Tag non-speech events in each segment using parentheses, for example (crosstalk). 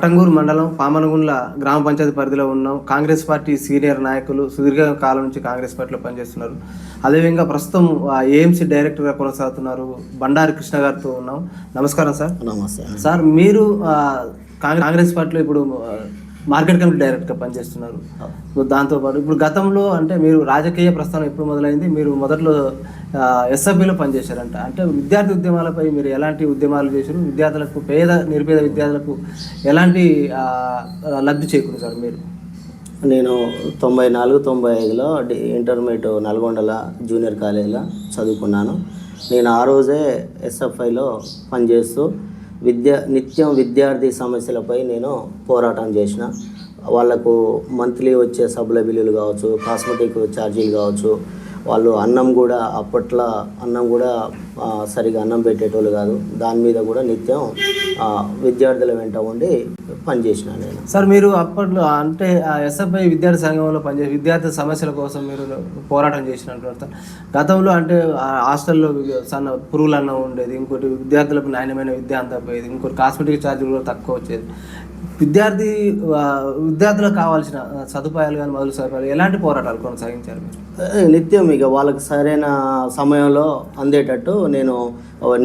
కటంగూరు మండలం పామనగుండ్ల గ్రామ పంచాయతీ పరిధిలో ఉన్నాం కాంగ్రెస్ పార్టీ సీనియర్ నాయకులు సుదీర్ఘ కాలం నుంచి కాంగ్రెస్ పార్టీలో పనిచేస్తున్నారు. అదేవిధంగా ప్రస్తుతం ఏఎంసీ డైరెక్టర్గా కొనసాగుతున్నారు బండారి కృష్ణ గారితో ఉన్నాం. నమస్కారం సార్. నమస్తే. సార్ మీరు కాంగ్రెస్ పార్టీలో ఇప్పుడు మార్కెట్ కమిటీ డైరెక్ట్గా పనిచేస్తున్నారు. సో దాంతోపాటు ఇప్పుడు గతంలో అంటే మీరు రాజకీయ ప్రస్థానం ఎప్పుడు మొదలైంది? మీరు మొదట్లో ఎస్ఎఫ్బిలో పనిచేశారంట. అంటే విద్యార్థి ఉద్యమాలపై మీరు ఎలాంటి ఉద్యమాలు చేశారు? విద్యార్థులకు పేద నిరుపేద విద్యార్థులకు ఎలాంటి లబ్ధి లబ్ధి చేకూరుతారు మీరు? నేను తొంభై నాలుగు తొంభై ఐదులో ఇంటర్మీడియట్ నల్గొండల జూనియర్ కాలేజీలో చదువుకున్నాను. నేను ఆ రోజే ఎస్ఎఫ్ఐలో పనిచేస్తూ విద్య నిత్యం విద్యార్థి సమస్యలపై నేను పోరాటం చేసిన. వాళ్ళకు మంత్లీ వచ్చే సబ్ల బిల్లులు కావచ్చు కాస్మెటిక్ ఛార్జీలు కావచ్చు వాళ్ళు అన్నం కూడా అప్పట్లో అన్నం కూడా సరిగా అన్నం పెట్టేటోళ్ళు కాదు. దాని మీద కూడా నిత్యం విద్యార్థుల వెంట ఉండి పనిచేసిన నేను. సార్ మీరు అప్పట్లో అంటే ఎస్ఎఫ్ఐ విద్యార్థి సంఘంలో పనిచేసి విద్యార్థి సమస్యల కోసం మీరు పోరాటం చేసినట్టు గతంలో అంటే ఆ హాస్టల్లో సన్న పురుగులు అన్నం ఉండేది ఇంకోటి విద్యార్థులకు నాణ్యమైన విద్య అందకపోయేది ఇంకోటి కాస్మెటిక్ ఛార్జీలు కూడా తక్కువ వచ్చేది. విద్యార్థి విద్యార్థులకు కావాల్సిన సదుపాయాలు కానీ మొదలు సదుపాయాలు ఎలాంటి పోరాటాలు కొనసాగించారు నిత్యం ఇక వాళ్ళకి సరైన సమయంలో అందేటట్టు నేను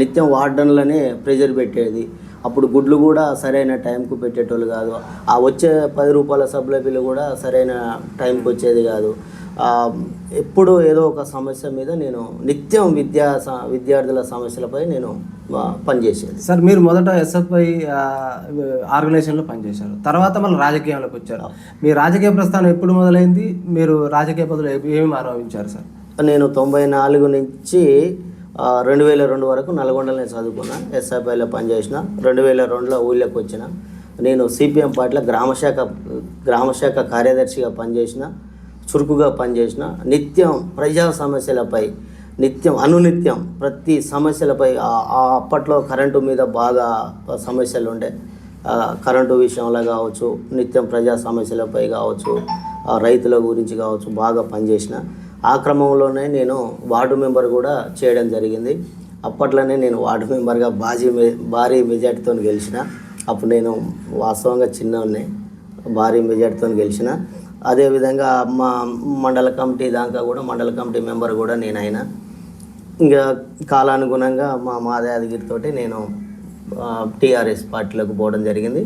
నిత్యం వార్డన్లనే ప్రెజర్ పెట్టేది. అప్పుడు గుడ్లు కూడా సరైన టైంకు పెట్టేటోళ్ళు కాదు. ఆ వచ్చే పది రూపాయల సబ్ల బిల్లు కూడా సరైన టైంకి వచ్చేది కాదు. ఎప్పుడు ఏదో ఒక సమస్య మీద నేను నిత్యం విద్యా విద్యార్థుల సమస్యలపై నేను పనిచేసేది. సార్ మీరు మొదట ఎస్ఎఫ్ఐ ఆర్గనైజేషన్లో పనిచేశారు. తర్వాత మళ్ళీ రాజకీయంలోకి వచ్చారు. మీ రాజకీయ ప్రస్థానం ఎప్పుడు మొదలైంది? మీరు రాజకీయ పదవులు ఏమేమి అనుభవించారు సార్? నేను తొంభై నాలుగు నుంచి రెండు వేల రెండు వరకు నల్గొండలోనే చదువుకున్నా ఎస్ఐపైలో పనిచేసిన. రెండు వేల రెండులో ఊళ్ళోకి వచ్చిన. నేను సిపిఎం పార్టీలో గ్రామశాఖ గ్రామశాఖ కార్యదర్శిగా పనిచేసిన. చురుకుగా పనిచేసిన నిత్యం ప్రజా సమస్యలపై నిత్యం అనునిత్యం ప్రతి సమస్యలపై అప్పట్లో కరెంటు మీద బాగా సమస్యలు ఉండే కరెంటు విషయంలో కావచ్చు నిత్యం ప్రజా సమస్యలపై కావచ్చు ఆ, రైతుల గురించి కావచ్చు బాగా పనిచేసిన ఆ క్రమంలోనే నేను వార్డు మెంబర్ కూడా చేయడం జరిగింది. అప్పట్లోనే నేను వార్డు మెంబర్గా బాజీ భారీ మెజార్టీతో గెలిచిన. అప్పుడు నేను వాస్తవంగా చిన్నవాడిని భారీ మెజార్టీతో గెలిచిన. అదేవిధంగా మా మండల కమిటీ దాకా కూడా మండల కమిటీ మెంబర్ కూడా నేను అయినా ఇంకా కాలానుగుణంగా మా మాదయాదగిరితోటి నేను టీఆర్ఎస్ పార్టీలోకి పోవడం జరిగింది.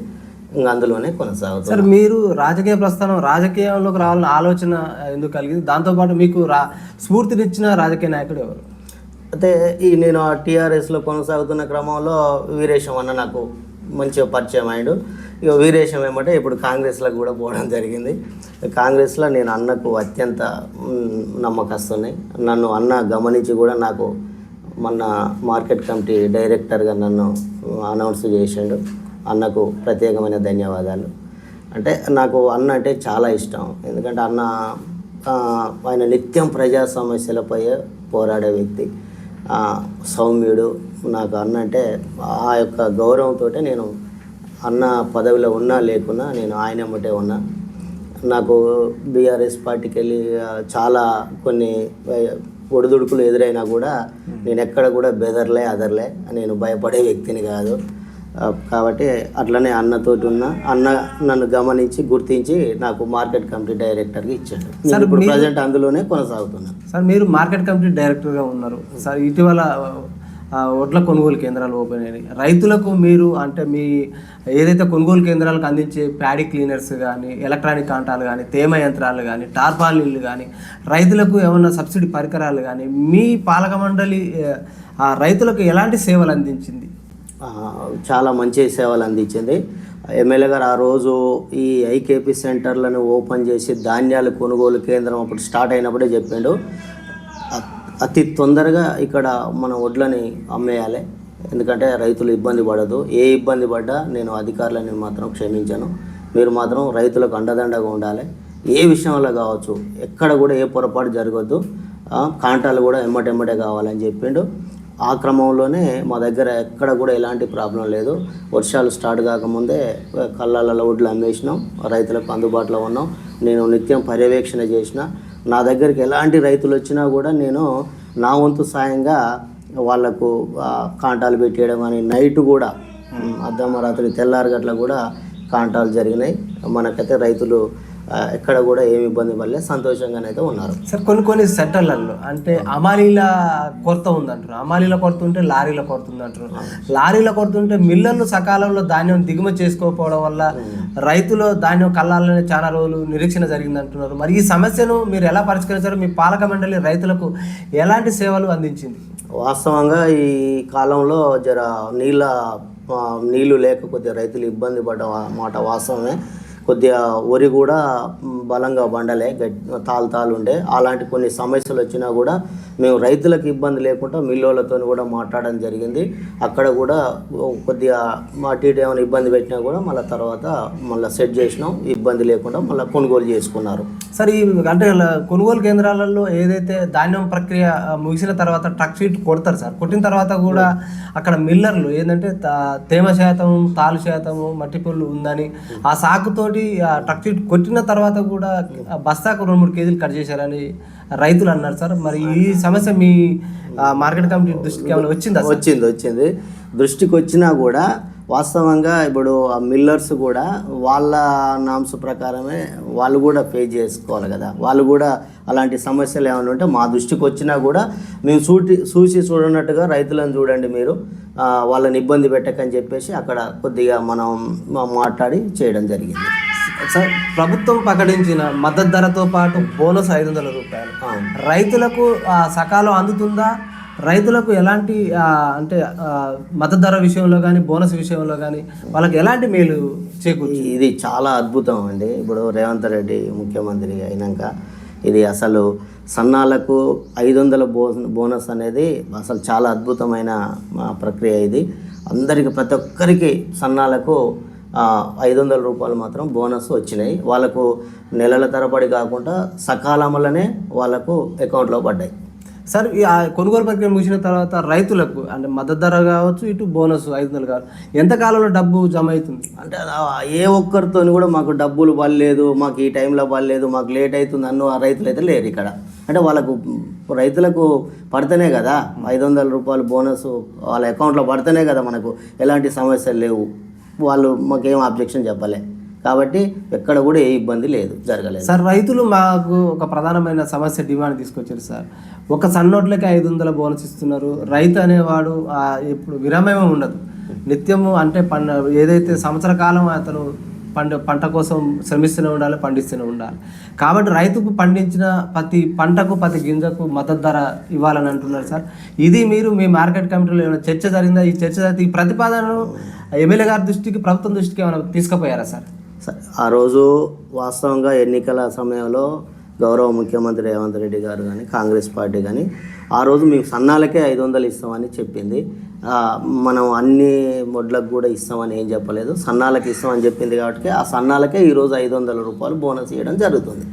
ఇంకా అందులోనే కొనసాగుతాను సార్ మీరు రాజకీయ ప్రస్థానం రాజకీయంలోకి రావాలన్న ఆలోచన ఎందుకు కలిగింది? దాంతోపాటు మీకు రా స్ఫూర్తినిచ్చిన రాజకీయ నాయకుడు ఎవరు? అయితే ఈ నేను టీఆర్ఎస్లో కొనసాగుతున్న క్రమంలో వీరేశం అన్న నాకు మంచిగా పరిచయం అయ్యాడు. ఇక వీరేశం ఏమంటే ఇప్పుడు కాంగ్రెస్లో కూడా పోవడం జరిగింది. కాంగ్రెస్లో నేను అన్నకు అత్యంత నమ్మకస్తున్నాయి నన్ను అన్న గమనించి కూడా నాకు మొన్న మార్కెట్ కమిటీ డైరెక్టర్గా నన్ను అనౌన్స్ చేశాడు అన్నకు ప్రత్యేకమైన ధన్యవాదాలు. అంటే నాకు అన్న అంటే చాలా ఇష్టం. ఎందుకంటే అన్న ఆయన నిత్యం ప్రజా సమస్యలపై పోరాడే వ్యక్తి. సౌమ్యుడు నాకు అన్న అంటే ఆ యొక్క గౌరవంతో నేను అన్న పదవిలో ఉన్నా లేకున్నా నేను ఆయన ఎమ్మటే ఉన్నా. నాకు బీఆర్ఎస్ పార్టీకి వెళ్ళి చాలా కొన్ని ఒడిదుడుకులు ఎదురైనా కూడా నేను ఎక్కడ కూడా బెదర్లే అదర్లే నేను భయపడే వ్యక్తిని కాదు. కాబట్టి అట్లనే అన్నతోటి ఉన్న అన్న నన్ను గమనించి గుర్తించి నాకు మార్కెట్ కమిటీ డైరెక్టర్గా ఇచ్చాడు. నేను ఇప్పుడు ప్రజెంట్ అందులోనే కొనసాగుతున్నాను సార్ మీరు మార్కెట్ కమిటీ డైరెక్టర్గా ఉన్నారు. సార్ ఇటీవల వడ్ల కొనుగోలు కేంద్రాలు ఓపెన్ అయినాయి. రైతులకు మీరు అంటే మీ ఏదైతే కొనుగోలు కేంద్రాలకు అందించే ప్యాడీ క్లీనర్స్ కానీ ఎలక్ట్రానిక్ కాంటాలు కానీ తేమ యంత్రాలు కానీ టార్పాలిన్లు కానీ రైతులకు ఏమన్నా సబ్సిడీ పరికరాలు కానీ మీ పాలక మండలి ఆ, రైతులకు ఎలాంటి సేవలు అందించింది? చాలా మంచి సేవలు అందించింది. ఎమ్మెల్యే గారు ఆ రోజు ఈ ఐకేపీ సెంటర్లను ఓపెన్ చేసి ధాన్యాల కొనుగోలు కేంద్రం అప్పుడు స్టార్ట్ అయినప్పుడే చెప్పిండు. అతి తొందరగా ఇక్కడ మన వడ్లని అమ్మేయాలి. ఎందుకంటే రైతులు ఇబ్బంది పడదు. ఏ ఇబ్బంది పడ్డా నేను అధికారులని మాత్రం క్షమించాను. మీరు మాత్రం రైతులకు అండదండగా ఉండాలి. ఏ విషయంలో కావచ్చు ఎక్కడ కూడా ఏ పొరపాటు జరగద్దు. కాంటాలు కూడా ఎమ్మటెమ్మటే కావాలని చెప్పిండు. ఆ క్రమంలోనే మా దగ్గర ఎక్కడ కూడా ఎలాంటి ప్రాబ్లం లేదు. వర్షాలు స్టార్ట్ కాకముందే కళ్ళాలలో వడ్లు అమ్మేసినాం. రైతులకు అందుబాటులో ఉన్నాం. నేను నిత్యం పర్యవేక్షణ చేసిన. నా దగ్గరికి ఎలాంటి రైతులు వచ్చినా కూడా నేను నా వంతు సాయంగా వాళ్ళకు కాంటాలు పెట్టేయడం కానీ నైట్ కూడా అర్ధమరాత్రి తెల్లారి గట్ల కూడా కాంటాలు జరిగినాయి. మనకైతే రైతులు ఎక్కడ కూడా ఏమి ఇబ్బంది పడలేదు. సంతోషంగానైతే ఉన్నారు. సార్ కొన్ని కొన్ని సెంటర్లలో అంటే అమాలీల కొరత ఉందంటారు అమాలీల కొరత ఉంటే లారీల కొరత ఉందంటారు లారీల కొరత ఉంటే మిల్లర్లు సకాలంలో ధాన్యం దిగుమతి చేసుకోకపోవడం వల్ల రైతులు ధాన్యం కళ్ళాలని చాలా రోజులు నిరీక్షణ జరిగిందంటున్నారు. మరి ఈ సమస్యను మీరు ఎలా పరిష్కరించారు? మీ పాలక మండలి రైతులకు ఎలాంటి సేవలు అందించింది? వాస్తవంగా ఈ కాలంలో జర నీళ్ళ నీళ్ళు లేక కొద్దిగా రైతులు ఇబ్బంది పడ్డ మాట వాస్తవమే. కొద్దిగా వరి కూడా బలంగా పండలే తాలు తాలు ఉండే. అలాంటి కొన్ని సమస్యలు వచ్చినా కూడా మేము రైతులకు ఇబ్బంది లేకుండా మిల్లోళ్ళతో కూడా మాట్లాడడం జరిగింది. అక్కడ కూడా కొద్దిగా మా టీటీ ఏమైనా ఇబ్బంది పెట్టినా కూడా మళ్ళీ తర్వాత మళ్ళీ సెట్ చేసినాం. ఇబ్బంది లేకుండా మళ్ళీ కొనుగోలు చేసుకున్నారు. సార్ ఈ అంటే కొనుగోలు కేంద్రాలలో ఏదైతే ధాన్యం ప్రక్రియ ముగిసిన తర్వాత ట్రక్ షీట్ కొడతారు సార్. కొట్టిన తర్వాత కూడా అక్కడ మిల్లర్లు ఏంటంటే తా- తేమ శాతం తాలు శాతము మట్టి పుల్లు ఉందని ఆ సాకుతోటి ఆ ట్రక్ షీట్ కొట్టిన తర్వాత కూడా బస్తాకు రెండు మూడు కేజీలు కట్ చేశారని రైతులు అన్నారు సార్. మరి ఈ సమస్య మీ మార్కెట్ కమిటీ దృష్టికి ఏమైనా వచ్చిందా వచ్చింది వచ్చింది. దృష్టికి వచ్చినా కూడా వాస్తవంగా ఇప్పుడు ఆ మిల్లర్స్ కూడా వాళ్ళ నామ్స్ ప్రకారమే వాళ్ళు కూడా పే చేసుకోవాలి కదా. వాళ్ళు కూడా అలాంటి సమస్యలు ఏమైనా ఉంటే మా దృష్టికి వచ్చినా కూడా మేము చూటి చూసి చూడనట్టుగా రైతులను చూడండి మీరు. వాళ్ళని ఇబ్బంది పెట్టకని చెప్పేసి అక్కడ కొద్దిగా మనం మాట్లాడి చేయడం జరిగింది. ప్రభుత్వం ప్రకటించిన మద్దతు ధరతో పాటు బోనస్ ఐదు వందల రూపాయలు. రైతులకు సకాలం అందుతుందా? రైతులకు ఎలాంటి అంటే మద్దతు ధర విషయంలో కానీ బోనస్ విషయంలో కానీ వాళ్ళకి ఎలాంటి మేలు చేకూర్చు ఇది చాలా అద్భుతం అండి. ఇప్పుడు రేవంత్ రెడ్డి ముఖ్యమంత్రి అయినాక ఇది అసలు సన్నాలకు ఐదు వందల బో బోనస్ అనేది అసలు చాలా అద్భుతమైన ప్రక్రియ ఇది. అందరికి ప్రతి ఒక్కరికి సన్నాలకు ఐదు వందల రూపాయలు మాత్రం బోనస్ వచ్చినాయి. వాళ్ళకు నెలల తరబడి కాకుండా సకాలంలోనే వాళ్ళకు అకౌంట్లో పడ్డాయి. సార్ కొనుగోలు ప్రక్రియ ముగిసిన తర్వాత రైతులకు అంటే మద్దతు ధర కావచ్చు ఇటు బోనస్ ఐదు వందలు కావచ్చు ఎంత కాలంలో డబ్బు జమ అవుతుంది? అంటే ఏ ఒక్కరితో కూడా మాకు డబ్బులు పడలేదు మాకు ఈ టైంలో పడలేదు మాకు లేట్ అవుతుంది అన్న ఆ రైతులు అయితే లేరు ఇక్కడ. అంటే వాళ్ళకు రైతులకు పడితేనే కదా ఐదు వందల రూపాయలు బోనస్ వాళ్ళ అకౌంట్లో పడితేనే కదా మనకు ఎలాంటి సమస్యలు లేవు. వాళ్ళు మాకేం అబ్జెక్షన్ చెప్పలే. కాబట్టి ఎక్కడ కూడా ఏ ఇబ్బంది లేదు జరగలేదు. సార్ రైతులు మాకు ఒక ప్రధానమైన సమస్య డిమాండ్ తీసుకొచ్చారు సార్. ఒక సన్నోట్లకి ఐదు వందల బోనస్ ఇస్తున్నారు. రైతు అనేవాడు ఇప్పుడు విరామమే ఉండదు. నిత్యము అంటే పండ ఏదైతే సంవత్సర కాలం అతను పండు పంట కోసం శ్రమిస్తూనే ఉండాలి పండిస్తూనే ఉండాలి. కాబట్టి రైతుకు పండించిన ప్రతి పంటకు ప్రతి గింజకు మద్దతు ధర ఇవ్వాలని అంటున్నారు సార్. ఇది మీరు మీ మార్కెట్ కమిటీలో ఏమైనా చర్చ జరిగిందా? ఈ చర్చ జరిగితే ఈ ప్రతిపాదనను ఎమ్మెల్యే గారి దృష్టికి ప్రభుత్వం దృష్టికి ఏమైనా తీసుకుపోయారా సార్? ఆ రోజు వాస్తవంగా ఎన్నికల సమయంలో గౌరవ ముఖ్యమంత్రి రేవంత్ రెడ్డి గారు కానీ కాంగ్రెస్ పార్టీ కానీ ఆ రోజు మేము సన్నాలకే ఐదు వందలు ఇస్తామని చెప్పింది. మనం అన్ని మొడ్లకు కూడా ఇస్తామని ఏం చెప్పలేదు. సన్నాలకి ఇస్తామని చెప్పింది కాబట్టి ఆ సన్నాలకే ఈరోజు ఐదు వందల రూపాయలు బోనస్ ఇవ్వడం జరుగుతుంది.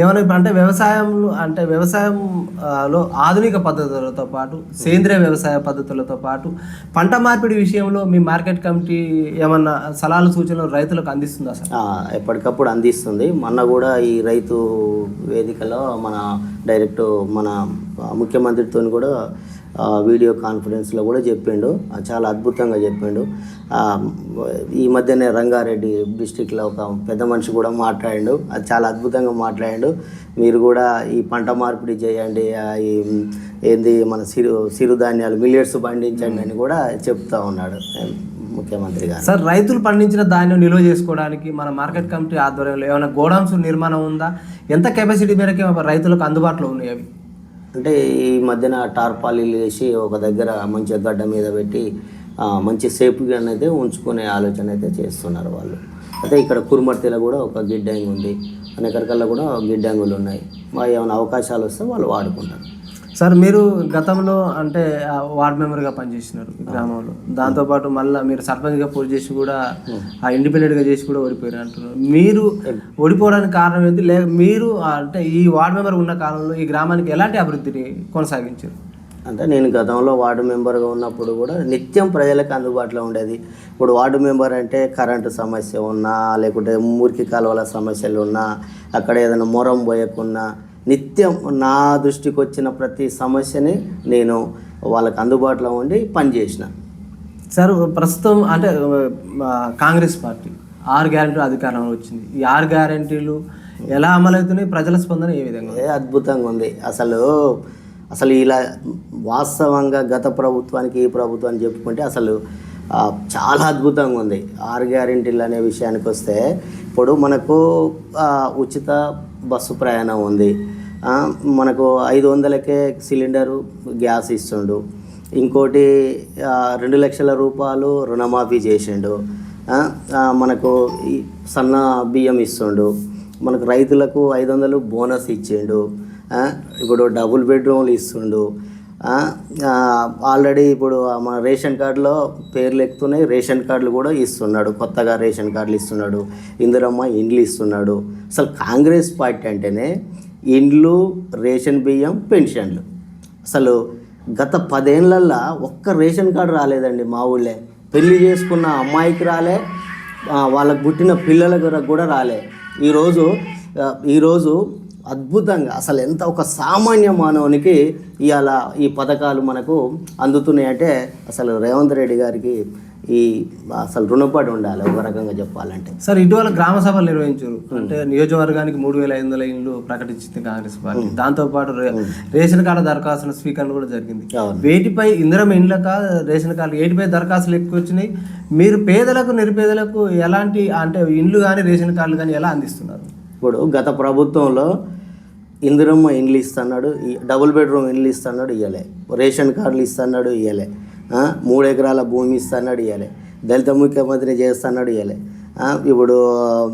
ఏమైనా ఇప్పుడు అంటే వ్యవసాయంలో అంటే వ్యవసాయం ఆ, లో ఆధునిక పద్ధతులతో పాటు సేంద్రియ వ్యవసాయ పద్ధతులతో పాటు పంట మార్పిడి విషయంలో మీ మార్కెట్ కమిటీ ఏమన్నా సలహాలు సూచనలు రైతులకు అందిస్తుందా సార్? ఎప్పటికప్పుడు అందిస్తుంది. మొన్న కూడా ఈ రైతు వేదికలో మన డైరెక్ట్ మన ముఖ్యమంత్రితో కూడా వీడియో కాన్ఫరెన్స్లో కూడా చెప్పిండు. చాలా అద్భుతంగా చెప్పిండు. ఈ మధ్యనే రంగారెడ్డి డిస్టిక్లో ఒక పెద్ద మనిషి కూడా మాట్లాడిండు. అది చాలా అద్భుతంగా మాట్లాడిండు. మీరు కూడా ఈ పంట మార్పిడి చేయండి. ఈ ఏంది మన సిరు సిరుధాన్యాలు మిల్లెట్స్ పండించండి అని కూడా చెప్తా ఉన్నాడు ముఖ్యమంత్రి గారు. సార్ రైతులు పండించిన ధాన్యం నిల్వ చేసుకోవడానికి మన మార్కెట్ కమిటీ ఆధ్వర్యంలో ఏమైనా గోడౌన్స్ నిర్మాణం ఉందా? ఎంత కెపాసిటీ మేరకు రైతులకు అందుబాటులో ఉన్నాయి అవి? అంటే ఈ మధ్యన టార్పాలీలు వేసి ఒక దగ్గర మంచి గడ్డ మీద పెట్టి మంచి సేఫ్గా అయితే ఉంచుకునే ఆలోచన అయితే చేస్తున్నారు వాళ్ళు. అయితే ఇక్కడ కురుమర్తిలో కూడా ఒక గిడ్డంగి ఉంది అనేకరకల్లా కూడా గిడ్డంగులు ఉన్నాయి మా ఏమైనా అవకాశాలు వస్తే వాళ్ళు వాడుకుంటారు. సార్ మీరు గతంలో అంటే ఆ, వార్డ్ మెంబర్గా పనిచేసినారు ఈ గ్రామంలో. దాంతోపాటు మళ్ళీ మీరు సర్పంచ్గా పోటీ చేసి కూడా ఆ ఇండిపెండెంట్గా చేసి కూడా ఓడిపోయారు అంటున్నారు. మీరు ఓడిపోవడానికి కారణం ఏంటి? లే మీరు అంటే ఈ వార్డ్ మెంబర్ ఉన్న కాలంలో ఈ గ్రామానికి ఎలాంటి అభివృద్ధిని కొనసాగించారు? అంటే నేను గతంలో వార్డు మెంబర్గా ఉన్నప్పుడు కూడా నిత్యం ప్రజలకు అందుబాటులో ఉండేది. ఇప్పుడు వార్డు మెంబర్ అంటే కరెంటు సమస్య ఉన్నా లేకుంటే మురికి కాలువల సమస్యలు ఉన్నా అక్కడ ఏదైనా మొరం పోయకున్నా నిత్యం నా దృష్టికి వచ్చిన ప్రతి సమస్యని నేను వాళ్ళకి అందుబాటులో ఉండి పనిచేసిన. సార్ ప్రస్తుతం అంటే కాంగ్రెస్ పార్టీ ఆరు గ్యారెంటీలు అధికారంలో వచ్చింది. ఈ ఆరు గ్యారెంటీలు ఎలా అమలవుతున్నాయి ప్రజల స్పందన ఏ విధంగా ఏ అద్భుతంగా ఉంది. అసలు అసలు ఇలా వాస్తవంగా గత ప్రభుత్వానికి ఈ ప్రభుత్వాన్ని చెప్పుకుంటే అసలు చాలా అద్భుతంగా ఉంది. ఆరు గ్యారెంటీలు అనే విషయానికి వస్తే ఇప్పుడు మనకు ఉచిత బస్సు ప్రయాణం ఉంది. మనకు ఐదు వందలకే సిలిండరు గ్యాస్ ఇస్తుండు. ఇంకోటి రెండు లక్షల రూపాయలు రుణమాఫీ చేసిండు. మనకు సన్న బియ్యం ఇస్తుండు. మనకు రైతులకు ఐదు వందలు బోనస్ ఇచ్చిండు. ఇప్పుడు డబుల్ బెడ్రూమ్లు ఇస్తుండు. ఆల్రెడీ ఇప్పుడు మన రేషన్ కార్డులో పేర్లు ఎక్కుతున్నాయి. రేషన్ కార్డులు కూడా ఇస్తున్నాడు. కొత్తగా రేషన్ కార్డులు ఇస్తున్నాడు. ఇందిరమ్మ ఇండ్లు ఇస్తున్నాడు. అసలు కాంగ్రెస్ పార్టీ అంటేనే ఇండ్లు రేషన్ బియ్యం పెన్షన్లు. అసలు గత పదేళ్ళల్లో ఒక్క రేషన్ కార్డు రాలేదండి మా ఊళ్ళే. పెళ్ళి చేసుకున్న అమ్మాయికి రాలే వాళ్ళకు పుట్టిన పిల్లలకు కూడా రాలే. ఈరోజు ఈరోజు అద్భుతంగా అసలు ఎంత ఒక సామాన్య మానవునికి ఇవాళ ఈ పథకాలు మనకు అందుతున్నాయంటే అసలు రేవంత్ రెడ్డి గారికి ఈ అసలు రుణపడి ఉండాలి ఒక రకంగా చెప్పాలంటే. సార్ ఇటీవల గ్రామ సభలు నిర్వహించారు. అంటే నియోజకవర్గానికి మూడు వేల ఐదు వందల ఇండ్లు ప్రకటించింది కాంగ్రెస్ పార్టీ. దాంతో పాటు రే- రేషన్ కార్డు దరఖాస్తుల స్వీకరణ కూడా జరిగింది. వేటిపై ఇందిరం ఇండ్లక రేషన్ కార్డు వేటిపై దరఖాస్తులు ఎక్కువ వచ్చినాయి? మీరు పేదలకు నిరుపేదలకు ఎలాంటి అంటే ఇండ్లు కానీ రేషన్ కార్డులు కానీ ఎలా అందిస్తున్నారు? ఇప్పుడు గత ప్రభుత్వంలో ఇందిరమ్మ ఇండ్లు ఇస్తున్నాడు డబుల్ బెడ్రూమ్ ఇండ్లు ఇస్తున్నాడు ఇవ్వలే రేషన్ కార్డులు ఇస్తున్నాడు ఆ, మూడు ఎకరాల భూమి ఇస్తున్నాడు ఇవ్వలే దళిత ముఖ్యమంత్రి చేస్తున్నాడు ఇవ్వలే ఇప్పుడు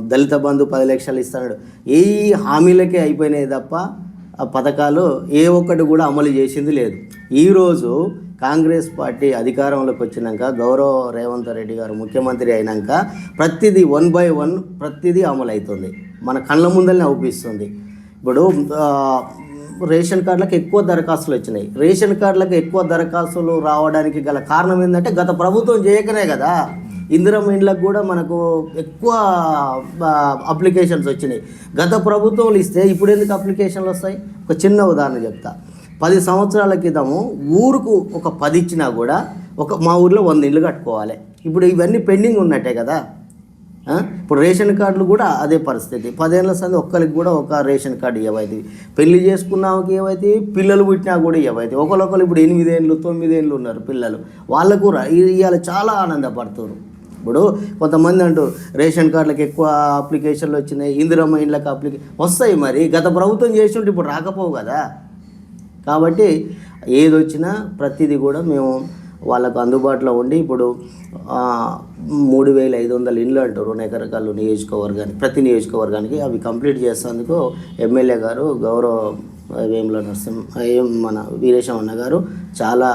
దళిత బంధు పది లక్షలు ఇస్తున్నాడు ఈ హామీలకే అయిపోయినాయి తప్ప ఆ పథకాలు ఏ ఒక్కటి కూడా అమలు చేసింది లేదు. ఈరోజు కాంగ్రెస్ పార్టీ అధికారంలోకి వచ్చినాక గౌరవ రేవంత్ రెడ్డి గారు ముఖ్యమంత్రి అయినాక ప్రతిదీ వన్ బై వన్ ప్రతిదీ అమలు అవుతుంది మన కళ్ళ ముందరనే అవుపిస్తుంది ఇప్పుడు రేషన్ కార్డులకు ఎక్కువ దరఖాస్తులు వచ్చినాయి. రేషన్ కార్డులకు ఎక్కువ దరఖాస్తులు రావడానికి గల కారణం ఏంటంటే గత ప్రభుత్వం చేయకనే కదా. ఇందిరమ్మ ఇండ్లకు కూడా మనకు ఎక్కువ అప్లికేషన్స్ వచ్చినాయి. గత ప్రభుత్వంలో ఇస్తే ఇప్పుడు ఎందుకు అప్లికేషన్లు వస్తాయి? ఒక చిన్న ఉదాహరణ చెప్తా. పది సంవత్సరాల క్రితము ఊరుకు ఒక పది ఇచ్చినా కూడా ఒక మా ఊర్లో వంద ఇళ్ళు కట్టుకోవాలి. ఇప్పుడు ఇవన్నీ పెండింగ్ ఉన్నట్టే కదా. ఇప్పుడు రేషన్ కార్డులు కూడా అదే పరిస్థితి. పదేళ్ళ సంది ఒక్కరికి కూడా ఒక రేషన్ కార్డు ఇవ్వైతే పెళ్ళి చేసుకున్నాకి ఏవైతే పిల్లలు పుట్టినా కూడా ఇవ్వైతే ఒకరొకరు ఇప్పుడు ఎనిమిదేళ్ళు తొమ్మిదేళ్ళు ఉన్నారు పిల్లలు. వాళ్ళకు రా- ఇవాళ చాలా ఆనందపడుతున్నారు ఇప్పుడు కొంతమంది అంటూ రేషన్ కార్డులకు ఎక్కువ అప్లికేషన్లు వచ్చినాయి. ఇందిరమ్మ ఇండ్లకు అప్లికే వస్తాయి మరి. గత ప్రభుత్వం చేస్తుంటే ఇప్పుడు రాకపోవు కదా. కాబట్టి ఏది వచ్చినా ప్రతిదీ కూడా మేము వాళ్ళకు అందుబాటులో ఉండి ఇప్పుడు మూడు వేల ఐదు వందల ఇండ్లు అంటారు ఎకరకాలు నియోజకవర్గానికి ప్రతి నియోజకవర్గానికి. అవి కంప్లీట్ చేసేందుకు ఎమ్మెల్యే గారు గౌరవ వేముల నరసింహ ఏం మన వీరేశం గారు చాలా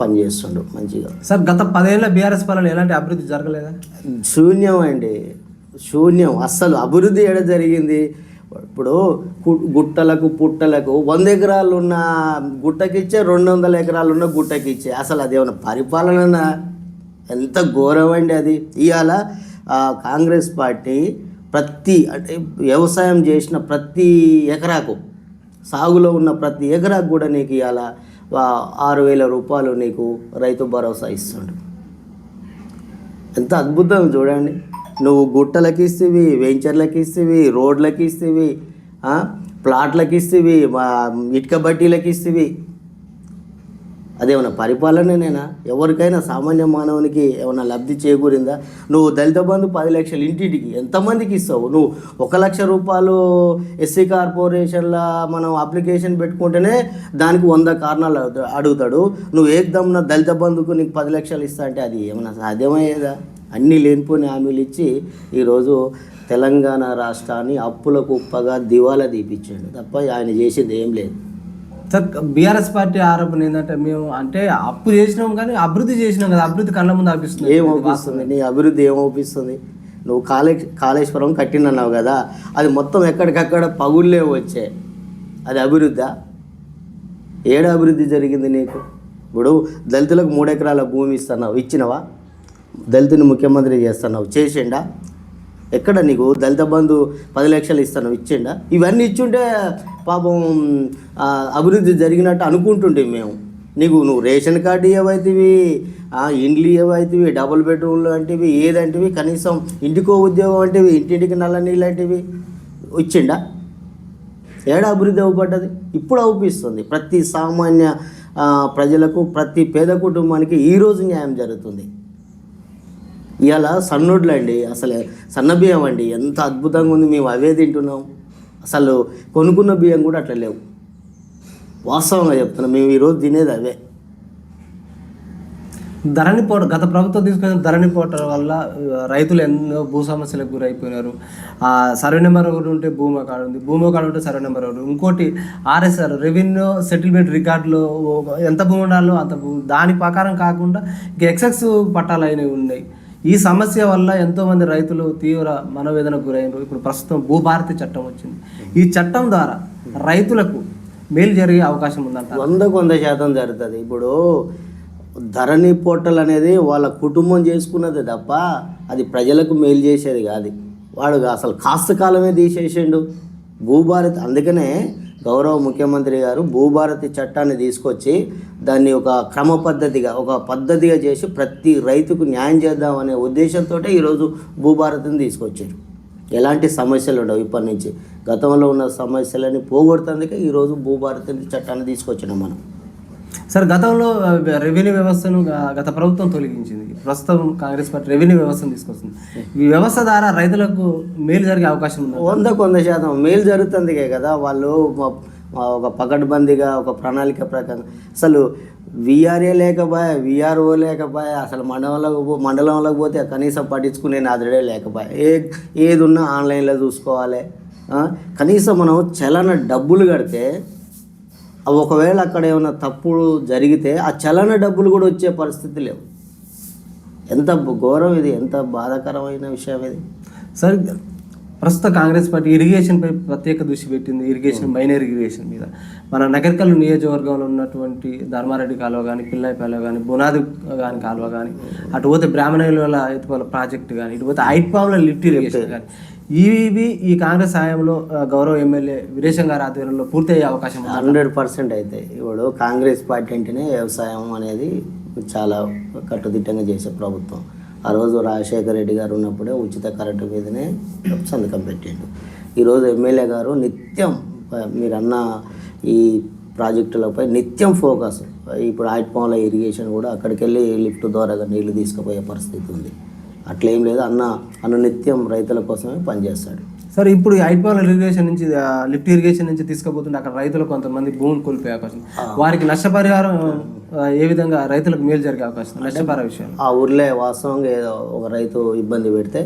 పనిచేస్తుండ్రు మంచిగా. సార్ గత పదేళ్ళ బీఆర్ఎస్ పాలన ఎలాంటి అభివృద్ధి జరగలేదా? శూన్యం అండి. శూన్యం. అస్సలు అభివృద్ధి ఎడ జరిగింది? ఇప్పుడు గుట్టలకు పుట్టలకు వంద ఎకరాలు ఉన్న గుట్టకిచ్చే రెండు వందల ఎకరాలు ఉన్న గుట్టకిచ్చే. అసలు అది ఏమైనా పరిపాలన ఎంత ఘోరం అండి అది ఇవాళ కాంగ్రెస్ పార్టీ ప్రతి అంటే వ్యవసాయం చేసిన ప్రతి ఎకరాకు సాగులో ఉన్న ప్రతి ఎకరాకు కూడా నీకు ఇవాళ ఆరు వేల రూపాయలు నీకు రైతు భరోసా ఇస్తుండ్రు ఎంత అద్భుతం చూడండి. నువ్వు గుట్టలకి ఇస్తేవి వెంచర్లకి ఇస్తేవి రోడ్లకి ఇస్తేవి ప్లాట్లకి ఇస్తేవి ఇటుక బట్టీలకి ఇస్తేవి అదేమన్నా పరిపాలననేనా? ఎవరికైనా సామాన్య మానవునికి ఏమైనా లబ్ధి చేకూరిందా? నువ్వు దళిత బంధు పది లక్షలు ఇంటింటికి ఎంతమందికి ఇస్తావు నువ్వు ఒక లక్ష రూపాయలు ఎస్సీ కార్పొరేషన్ల మనం అప్లికేషన్ పెట్టుకుంటేనే దానికి వంద కారణాలు అడుగుతాడు. నువ్వు ఏకదమ్న దళిత బంధుకు నీకు పది లక్షలు ఇస్తా అంటే అది ఏమైనా సాధ్యమయ్యేదా? అన్నీ లేనిపోని హామీలు ఇచ్చి ఈరోజు తెలంగాణ రాష్ట్రాన్ని అప్పుల కుప్పగా దివాలా తీపిచ్చాడు. తప్ప ఆయన చేసింది ఏం లేదు. సార్ బీఆర్ఎస్ పార్టీ ఆరోపణ ఏంటంటే మేము అంటే అప్పు చేసినాం కానీ అభివృద్ధి చేసినాం కదా అభివృద్ధి కళ్ళ ముందు అనిపిస్తుంది ఏం అవుపిస్తుంది నీ అభివృద్ధి ఏం అవుపిస్తుంది నువ్వు కాళే కాళేశ్వరం కట్టినన్నావు కదా అది మొత్తం ఎక్కడికక్కడ పగుళ్ళే వచ్చే. అది అభివృద్ధా? ఏడ అభివృద్ధి జరిగింది నీకు? ఇప్పుడు దళితులకు మూడు ఎకరాల భూమి ఇస్తున్నావు ఇచ్చినవా? దళితుని ముఖ్యమంత్రి చేస్తున్నావు చేసిండా? ఎక్కడ నీకు? దళిత బంధు పది లక్షలు ఇస్తాను ఇచ్చిండా? ఇవన్నీ ఇచ్చుంటే పాపం అభివృద్ధి జరిగినట్టు అనుకుంటుండే మేము. నీకు నువ్వు రేషన్ కార్డు ఏవైతేవి ఇండ్లు ఏవైతేవి డబుల్ బెడ్రూమ్లు అంటివి ఏదంటివి కనీసం ఇంటికో ఉద్యోగం అంటివి ఇంటింటికి నల్ల నీళ్ళు అంటివి ఇచ్చిండా? ఏడా అభివృద్ధి అవ్వబడ్డది ఇప్పుడు అవుపిస్తుంది. ప్రతి సామాన్య ప్రజలకు ప్రతి పేద కుటుంబానికి ఈరోజు న్యాయం జరుగుతుంది. ఇవాళ సన్నోడ్లు అండి అసలు సన్న బియ్యం అండి. ఎంత అద్భుతంగా ఉంది మేము అవే తింటున్నాం. అసలు కొనుక్కున్న బియ్యం కూడా అట్లా లేవు. వాస్తవంగా చెప్తున్నాం మేము ఈరోజు తినేది అవే. ధరణి పోట గత ప్రభుత్వం తీసుకున్న ధరణి పోట వల్ల రైతులు ఎన్నో భూ సమస్యలకు గురైపోయినారు. ఆ సర్వే నెంబర్ ఒకటి ఉంటే భూమి కార్డు ఉంది. భూమా కార్డు ఉంటే సర్వే నెంబర్ ఒకటి. ఇంకోటి ఆర్ఎస్ఆర్ రెవెన్యూ సెటిల్మెంట్ రికార్డులో ఎంత భూమి ఉండాలో అంత భూమి. దాని ప్రకారం కాకుండా ఇంక ఎక్సెక్స్ పట్టాలు అయినవి ఉన్నాయి. ఈ సమస్య వల్ల ఎంతోమంది రైతులు తీవ్ర మనోవేదనకు గురైనారు. ఇప్పుడు ప్రస్తుతం భూభారతి చట్టం వచ్చింది. ఈ చట్టం ద్వారా రైతులకు మేలు జరిగే అవకాశం ఉందంట వందకు వంద శాతం జరుగుతుంది. ఇప్పుడు ధరణి పోర్టల్ అనేది వాళ్ళ కుటుంబం చేసుకున్నది తప్ప అది ప్రజలకు మేలు చేసేది కాదు. వాడు అసలు కాస్త కాలమే తీసేసిండు. భూభారతి అందుకనే గౌరవ ముఖ్యమంత్రి గారు భూభారతి చట్టాన్ని తీసుకొచ్చి దాన్ని ఒక క్రమ పద్ధతిగా ఒక పద్ధతిగా చేసి ప్రతి రైతుకు న్యాయం చేద్దామనే ఉద్దేశంతో ఈరోజు భూభారతిని తీసుకొచ్చారు. ఎలాంటి సమస్యలు ఉండవు ఇప్పటి నుంచి. గతంలో ఉన్న సమస్యలని పోగొడుతుందుకే ఈరోజు భూభారతి చట్టాన్ని తీసుకొచ్చినాం మనం. సార్ గతంలో రెవెన్యూ వ్యవస్థను గత ప్రభుత్వం తొలగించింది. ప్రస్తుతం కాంగ్రెస్ పార్టీ రెవెన్యూ వ్యవస్థను తీసుకొస్తుంది. ఈ వ్యవస్థ ద్వారా రైతులకు మేలు జరిగే అవకాశం ఉంది? వందకు వంద శాతం మేలు జరుగుతుందికే కదా. వాళ్ళు ఒక పకడ్బందీగా ఒక ప్రణాళిక ప్రకారం. అసలు విఆర్ఏ లేకపోయా విఆర్ఓ లేకపోయా అసలు మండలంలోకి పో మండలంలోకి పోతే కనీసం పట్టించుకునే నాదుడే లేకపోయా. ఏ ఏది ఉన్నా ఆన్లైన్లో చూసుకోవాలి. కనీసం మనం చలన డబ్బులు కడితే ఒకవేళ అక్కడ ఏమైనా తప్పుడు జరిగితే ఆ చలన డబ్బులు కూడా వచ్చే పరిస్థితి లేవు. ఎంత ఘోరం ఇది ఎంత బాధాకరమైన విషయం ఇది. సార్ ప్రస్తుత కాంగ్రెస్ పార్టీ ఇరిగేషన్ పై ప్రత్యేక దృష్టి పెట్టింది ఇరిగేషన్ మైనర్ ఇరిగేషన్ మీద. మన నగరికల్ నియోజకవర్గంలో ఉన్నటువంటి ధర్మారెడ్డి కాలువ కానీ పిల్లై కాలువ కానీ బునాది కానీ కాలువ కానీ అటు పోతే బ్రాహ్మణుల ఎత్తుకోల ప్రాజెక్ట్ కానీ ఇటు పోతే ఐట్పాముల లిఫ్ట్ ఇరిగేషన్ కానీ ఇవి ఈ కాంగ్రెస్ హయాంలో గౌరవ ఎమ్మెల్యే వీరేశం గారి ఆధ్వర్యంలో పూర్తి అయ్యే అవకాశం హండ్రెడ్ పర్సెంట్ అయితే. ఇప్పుడు కాంగ్రెస్ పార్టీ అంటేనే వ్యవసాయం అనేది చాలా కట్టుదిట్టంగా చేసే ప్రభుత్వం. ఆ రోజు రాజశేఖర రెడ్డి గారు ఉన్నప్పుడే ఉచిత కరెంటు మీదనే సంతకం పెట్టిండు. ఈరోజు ఎమ్మెల్యే గారు నిత్యం మీరన్న ఈ ప్రాజెక్టులపై నిత్యం ఫోకస్. ఇప్పుడు ఆయిట్ ఆయిట్పాల ఇరిగేషన్ కూడా అక్కడికి వెళ్ళి లిఫ్ట్ ద్వారా నీళ్ళు తీసుకుపోయే పరిస్థితి ఉంది. అట్లేం లేదు. అన్న అన్న నిత్యం రైతుల కోసమే పనిచేస్తాడు. సార్ ఇప్పుడు ఈ ఐట్పాల్ ఇరిగేషన్ నుంచి లిఫ్ట్ ఇరిగేషన్ నుంచి తీసుకుపోతుంటే అక్కడ రైతులు కొంతమంది భూములు కోల్పోయే అవకాశం. వారికి నష్టపరిహారం ఏ విధంగా రైతులకు మేలు జరిగే అవకాశం? నష్టపరిహార విషయం ఆ ఊర్లో వాస్తవంగా ఏదో ఒక రైతు ఇబ్బంది పెడితే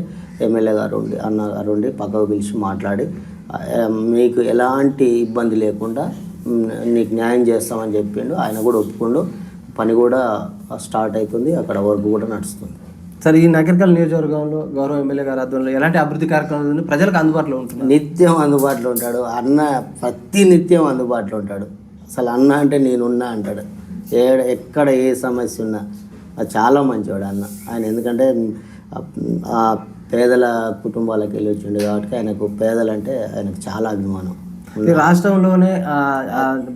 ఎమ్మెల్యే గారు ఉండి అన్న గారు ఉండి పక్కకు పిలిచి మాట్లాడి మీకు ఎలాంటి ఇబ్బంది లేకుండా నీకు న్యాయం చేస్తామని చెప్పిండు. ఆయన కూడా ఒప్పుకుండు. పని కూడా స్టార్ట్ అవుతుంది. అక్కడ వర్క్ కూడా నడుస్తుంది. సరే ఈ నగరికల్ నియోజకవర్గంలో గౌరవ ఎమ్మెల్యే గారి ఆధ్వర్యంలో ఎలాంటి అభివృద్ధి కార్యక్రమాలు ప్రజలకు అందుబాటులో ఉంటుంది నిత్యం అందుబాటులో ఉంటాడు. అన్న ప్రతి నిత్యం అందుబాటులో ఉంటాడు. అసలు అన్న అంటే నేనున్నా అంటాడు. ఏ ఎక్కడ ఏ సమస్య ఉన్నా అది చాలా మంచివాడు అన్న. ఆయన ఎందుకంటే ఆ- పేదల కుటుంబాలకు వెళ్ళి వచ్చిండు కాబట్టి ఆయనకు పేదలంటే ఆయనకు చాలా అభిమానం. రాష్ట్రంలోనే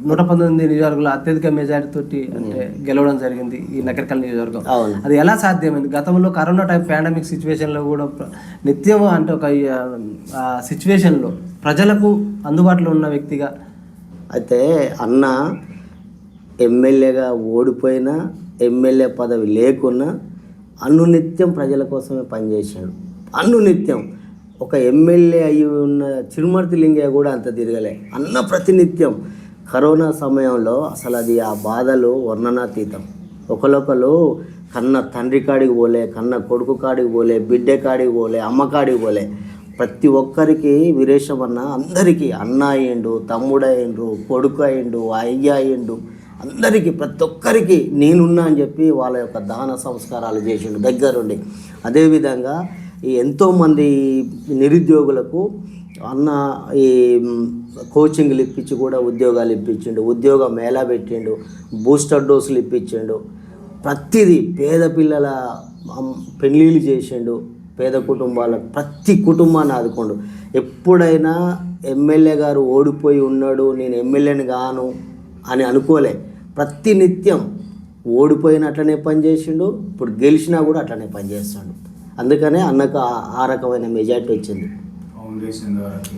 నూట పంతొమ్మిది నియోజకవర్గాలు అత్యధిక మెజారిటీ తోటి అంటే గెలవడం జరిగింది ఈ నగరికల్ నియోజకవర్గం. అది ఎలా సాధ్యమైంది గతంలో కరోనా టైప్ పాండమిక్ సిచ్యువేషన్లో కూడా నిత్యం అంటే ఒక సిచ్యువేషన్లో ప్రజలకు అందుబాటులో ఉన్న వ్యక్తిగా? అయితే అన్న ఎమ్మెల్యేగా ఓడిపోయినా ఎమ్మెల్యే పదవి లేకున్నా అనునిత్యం ప్రజల కోసమే పనిచేశాడు. అనునిత్యం. ఒక ఎమ్మెల్యే అయి ఉన్న చిరుమర్తి లింగయ్య కూడా అంత తిరగలే. అన్న ప్రతినిత్యం కరోనా సమయంలో అసలు అది ఆ బాధలు వర్ణనాతీతం. ఒకరొకరు కన్న తండ్రి కాడికి పోలే కన్న కొడుకు కాడికి పోలే బిడ్డ కాడికి పోలే అమ్మ కాడికి పోలే. ప్రతి ఒక్కరికి వీరేశం అన్న అందరికీ అన్న అయ్యిండు తమ్ముడు అయ్యిండు కొడుకు అయ్యిండు అయ్య అయ్యిండు. అందరికీ ప్రతి ఒక్కరికి నేనున్నా అని చెప్పి వాళ్ళ యొక్క దాన సంస్కారాలు చేసిండు దగ్గరుండి. అదేవిధంగా ఎంతోమంది నిరుద్యోగులకు అన్న ఈ కోచింగ్లు ఇప్పించి కూడా ఉద్యోగాలు ఇప్పించిండు ఉద్యోగ మేళా పెట్టిండు బూస్టర్ డోసులు ఇప్పించిండు. ప్రతిదీ పేద పిల్లల పెళ్ళిళ్ళు చేసిండు పేద కుటుంబాలకు ప్రతి కుటుంబాన్ని ఆదుకోండు. ఎప్పుడైనా ఎమ్మెల్యే గారు ఓడిపోయి ఉన్నాడు నేను ఎమ్మెల్యేని గాను అని అనుకోలే. ప్రతినిత్యం ఓడిపోయిన అట్లనే పనిచేసిండు ఇప్పుడు గెలిచినా కూడా అట్లనే పనిచేస్తాడు. అందుకనే అన్నకు ఆ- రకమైన మెజార్టీ వచ్చింది.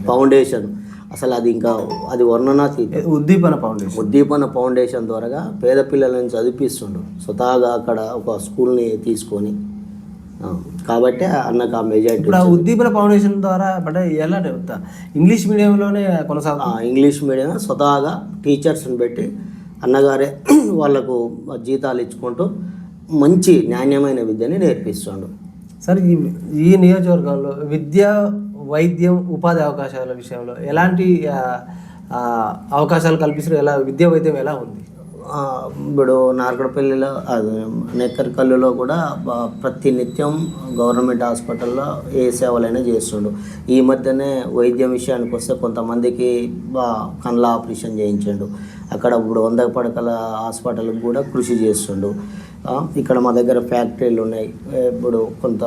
ఫౌండేషన్ అసలు అది ఇంకా అది వర్ణనాతీతం. ఉద్దీపన ఫౌండేషన్. ఉద్దీపన ఫౌండేషన్ ద్వారా పేద పిల్లలను చదివిస్తుండు స్వతహాగా అక్కడ ఒక స్కూల్ని తీసుకొని. కాబట్టి అన్నకు ఆ మెజార్టీ ఇప్పుడు ఆ ఉద్దీపన ఫౌండేషన్ ద్వారా అంటే ఎలా చెప్తా ఇంగ్లీష్ మీడియంలోనే కొనసాగుతుంది? ఇంగ్లీష్ మీడియం స్వతహాగా టీచర్స్ని పెట్టి అన్నగారే (clears throat) వాళ్ళకు జీతాలు ఇచ్చుకుంటూ మంచి నాణ్యమైన విద్యని నేర్పిస్తుండు. సార్ ఈ ఈ నియోజకవర్గంలో విద్య వైద్యం ఉపాధి అవకాశాల విషయంలో ఎలాంటి అవకాశాలు కల్పిస్తారు ఎలా విద్య వైద్యం ఎలా ఉంది? ఇప్పుడు నార్కడపల్లిలో నెక్కర్కల్లులో కూడా ప్రతి నిత్యం గవర్నమెంట్ హాస్పిటల్లో ఏ సేవలైనా చేస్తుండు ఈ మధ్యనే వైద్యం విషయానికి వస్తే కొంతమందికి కళ్ళ ఆపరేషన్ చేయించండు అక్కడ ఇప్పుడు వంద పడకల హాస్పిటల్కి కూడా కృషి చేస్తుండు ఇక్కడ మా దగ్గర ఫ్యాక్టరీలు ఉన్నాయి. ఇప్పుడు కొంత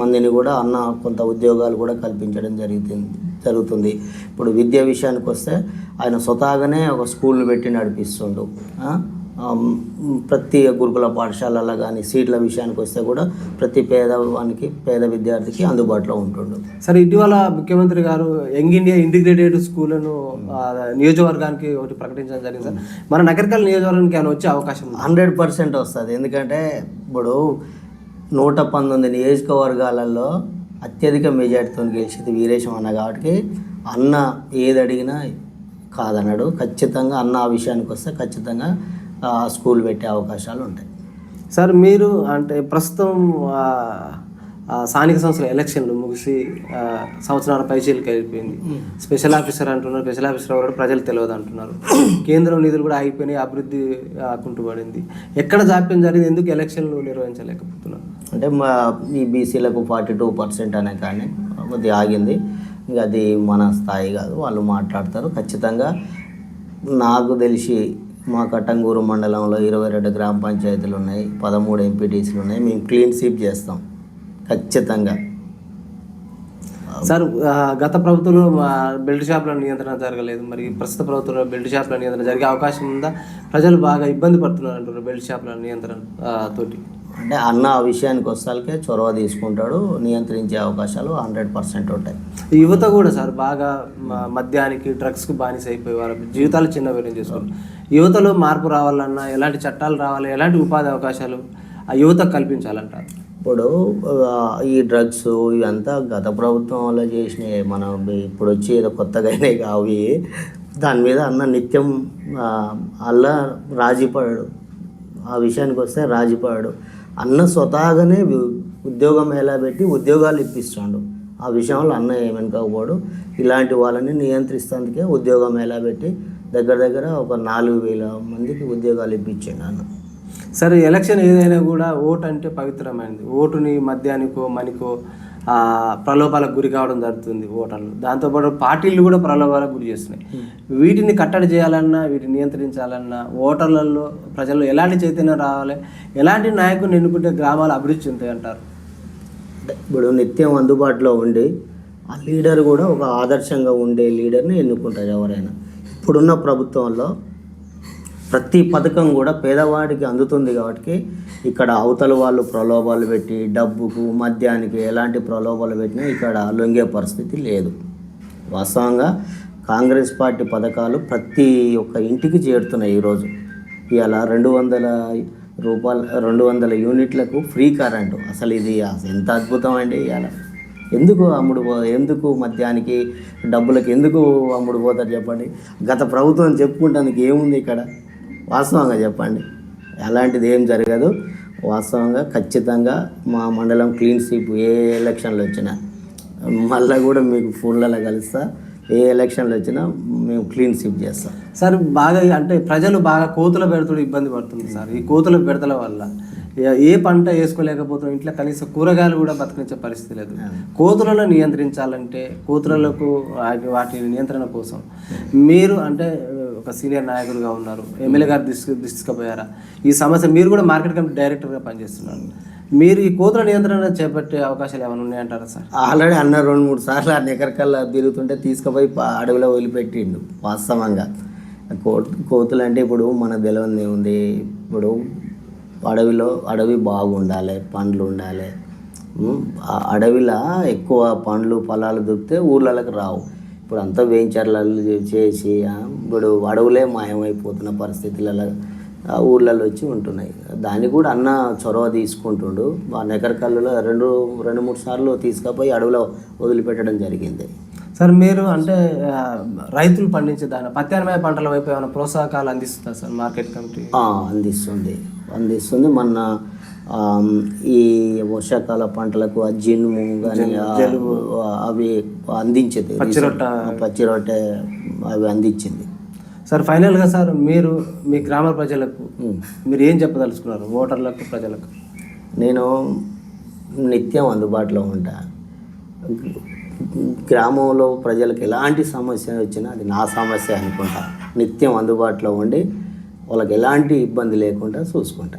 మందిని కూడా అన్న కొంత ఉద్యోగాలు కూడా కల్పించడం జరుగుతుంది జరుగుతుంది. ఇప్పుడు విద్య విషయానికి వస్తే ఆయన స్వతహాగానే ఒక స్కూల్ని పెట్టి నడిపిస్తుండు. ప్రతి గురుకుల పాఠశాలలో కానీ సీట్ల విషయానికి వస్తే కూడా ప్రతి పేదవానికి పేద విద్యార్థికి అందుబాటులో ఉంటుండు. సరే ఇటీవల ముఖ్యమంత్రి గారు యంగ్ ఇండియా ఇంటిగ్రేటెడ్ స్కూళ్ళను ఆ, నియోజకవర్గానికి ఒకటి ప్రకటించడం జరిగింది సార్. మన నగరికల్ నియోజకవర్గానికి ఆయన వచ్చే అవకాశం హండ్రెడ్ పర్సెంట్ వస్తుంది. ఎందుకంటే ఇప్పుడు నూట పంతొమ్మిది నియోజకవర్గాలలో అత్యధిక మెజార్టీతో గెలిచేది వీరేశం అన్న కాబట్టి అన్న ఏది అడిగినా కాదన్నాడు. ఖచ్చితంగా అన్న ఆ విషయానికి వస్తే ఖచ్చితంగా స్కూల్ పెట్టే అవకాశాలు ఉంటాయి. సార్ మీరు అంటే ప్రస్తుతం స్థానిక సంస్థల ఎలక్షన్లు ముగిసి సంవత్సరాల పైచీలకి అయిపోయింది. స్పెషల్ ఆఫీసర్ అంటున్నారు స్పెషల్ ఆఫీసర్ ఎవరు ప్రజలు తెలియదు అంటున్నారు. (coughs) కేంద్రం నిధులు కూడా అయిపోయినాయి అభివృద్ధి కుంటుపడింది. ఎక్కడ జాప్యం జరిగింది ఎందుకు ఎలక్షన్లు నిర్వహించలేకపోతున్నారు? అంటే మా ఈ బీసీలకు ఫార్టీ టూ పర్సెంట్ అనే కానీ కొద్దిగా ఆగింది. ఇంకా అది మన స్థాయి కాదు వాళ్ళు మాట్లాడతారు. ఖచ్చితంగా నాకు తెలిసి మా కట్టంగూరు మండలంలో ఇరవై రెండు గ్రామ పంచాయతీలు ఉన్నాయి పదమూడు ఎంపీటీసీలు ఉన్నాయి. మేము క్లీన్ స్వీప్ చేస్తాం ఖచ్చితంగా. సార్ గత ప్రభుత్వంలో బెల్ట్ షాపుల నియంత్రణ జరగలేదు. మరి ప్రస్తుత ప్రభుత్వంలో బెల్ట్ షాపుల నియంత్రణ జరిగే అవకాశం ఉందా? ప్రజలు బాగా ఇబ్బంది పడుతున్నారు అంటారు బెల్ట్ షాపుల నియంత్రణ తోటి. అంటే అన్న ఆ విషయానికి వస్తాకే చొరవ తీసుకుంటాడు నియంత్రించే అవకాశాలు హండ్రెడ్ పర్సెంట్ ఉంటాయి. యువత కూడా సార్ బాగా మద్యానికి డ్రగ్స్కి బానిస అయిపోయి వాళ్ళ జీవితాలు చిన్న వేరే చేసుకోవాలి యువతలో మార్పు రావాలన్నా ఎలాంటి చట్టాలు రావాలి ఎలాంటి ఉపాధి అవకాశాలు ఆ యువతకు కల్పించాలంటారు? ఇప్పుడు ఈ డ్రగ్స్ ఇవంతా గత ప్రభుత్వంలో చేసినాయి. మనం ఇప్పుడు వచ్చి ఏదో కొత్తగా అయినాయి అవి దాని మీద అన్న నిత్యం అల్లా రాజీపడాడు. ఆ విషయానికి వస్తే రాజీపడాడు. అన్న స్వతహాగానే ఉద్యోగం ఎలా పెట్టి ఉద్యోగాలు ఇప్పిస్తాడు. ఆ విషయంలో అన్న ఏమనుకోకపోడు ఇలాంటి వాళ్ళని నియంత్రిస్తానికే ఉద్యోగం ఎలా పెట్టి దగ్గర దగ్గర ఒక నాలుగు వేల మందికి ఉద్యోగాలు ఇప్పించాడు అన్న. సరే ఎలక్షన్ ఏదైనా కూడా ఓటు అంటే పవిత్రమైనది. ఓటుని మద్యానికో మనికో ప్రలోభాలకు గురి కావడం జరుగుతుంది ఓటర్లు. దాంతోపాటు పార్టీలు కూడా ప్రలోభాలకు గురి చేస్తున్నాయి. వీటిని కట్టడి చేయాలన్నా వీటిని నియంత్రించాలన్నా ఓటర్లలో ప్రజల్లో ఎలాంటి చైతన్యం రావాలి ఎలాంటి నాయకుడిని ఎన్నుకుంటే గ్రామాలు అభివృద్ధి చెందుతాయి అంటారు? అంటే ఇప్పుడు నిత్యం అందుబాటులో ఉండి ఆ లీడర్ కూడా ఒక ఆదర్శంగా ఉండే లీడర్ని ఎన్నుకుంటారు ఎవరైనా. ఇప్పుడున్న ప్రభుత్వంలో ప్రతి పథకం కూడా పేదవాడికి అందుతుంది కాబట్టి ఇక్కడ అవతల వాళ్ళు ప్రలోభాలు పెట్టి డబ్బుకు మద్యానికి ఎలాంటి ప్రలోభాలు పెట్టినా ఇక్కడ లొంగే పరిస్థితి లేదు. వాస్తవంగా కాంగ్రెస్ పార్టీ పథకాలు ప్రతి ఒక్క ఇంటికి చేరుతున్నాయి ఈరోజు. ఇవాళ రెండు వందల రూపాయలు రెండు వందల యూనిట్లకు ఫ్రీ కరెంటు. అసలు ఇది ఎంత అద్భుతం అండి ఇవాళ. ఎందుకు అమ్ముడు పో ఎందుకు మద్యానికి డబ్బులకు ఎందుకు అమ్ముడు పోతారు చెప్పండి? గత ప్రభుత్వం చెప్పుకుంటానికి ఏముంది ఇక్కడ? వాస్తవంగా చెప్పండి. అలాంటిది ఏం జరగదు. వాస్తవంగా ఖచ్చితంగా మా మండలం క్లీన్ స్వీప్ ఏ ఎలక్షన్లు వచ్చినా మళ్ళీ కూడా మీకు ఫోన్లలో కలుస్తా ఏ ఎలక్షన్లు వచ్చినా మేము క్లీన్ స్వీప్ చేస్తాం. సార్ బాగా అంటే ప్రజలు బాగా కోతుల బెడతలు ఇబ్బంది పడుతుంది సార్. ఈ కోతుల బెడతల వల్ల ఏ- పంట వేసుకోలేకపోతున్నాం ఇంట్లో కనీసం కూరగాయలు కూడా బతికించే పరిస్థితి లేదు. కోతులను నియంత్రించాలంటే కోతులకు వాటి నియంత్రణ కోసం మీరు అంటే ఒక సీనియర్ నాయకులుగా ఉన్నారు. ఎమ్మెల్యే గారు తీసుకు తీసుకుపోయారా ఈ సమస్య మీరు కూడా మార్కెట్ కమిటీ డైరెక్టర్గా పనిచేస్తున్నారు. మీరు ఈ కోతుల నియంత్రణ చేపట్టే అవకాశాలు ఏమైనా ఉన్నాయంటారా సార్? ఆల్రెడీ అన్న రెండు మూడు సార్లు ఆ నెకరకల్లా తిరుగుతుంటే తీసుకుపోయి అడవిలో వదిలిపెట్టిండు వాస్తవంగా. కో కోతులు అంటే ఇప్పుడు మన తెలియదు ఉంది ఇప్పుడు అడవిలో అడవి బాగుండాలి పండ్లు ఉండాలి. అడవిలో ఎక్కువ పండ్లు ఫలాలు దొరికితే ఊర్లలోకి రావు. ఇప్పుడు అంతా వేయించర్లలు చేసి ఇప్పుడు అడవులే మాయమైపోతున్న పరిస్థితులలో ఆ ఊర్లలో వచ్చి ఉంటున్నాయి. దాన్ని కూడా అన్న చొరవ తీసుకుంటుండు. ఆ నెకరకల్లులో రెండు రెండు మూడు సార్లు తీసుకుపోయి అడవిలో వదిలిపెట్టడం జరిగింది. సార్ మీరు అంటే రైతులు పండించే దాని ప్రత్యామ్నాయ పంటల వైపు ఏమైనా ప్రోత్సాహకాలు అందిస్తుందా సార్ మార్కెట్ కమిటీ? అందిస్తుంది. అందిస్తుంది. మొన్న ఈ వర్షాకాల పంటలకు ఆ జినుము కానీ అవి అందించేది. పచ్చిరొట్ట. పచ్చి రొట్టె అవి అందించింది. సార్ ఫైనల్గా సార్ మీరు మీ గ్రామ ప్రజలకు. మీరు ఏం చెప్పదలుచుకున్నారు? ఓటర్లకు ప్రజలకు? నేను నిత్యం అందుబాటులో ఉంటా. గ్రామంలో ప్రజలకు ఎలాంటి సమస్య వచ్చినా అది నా సమస్య అనుకుంటా. నిత్యం అందుబాటులో ఉండి వాళ్ళకి ఎలాంటి ఇబ్బంది లేకుండా చూసుకుంటా.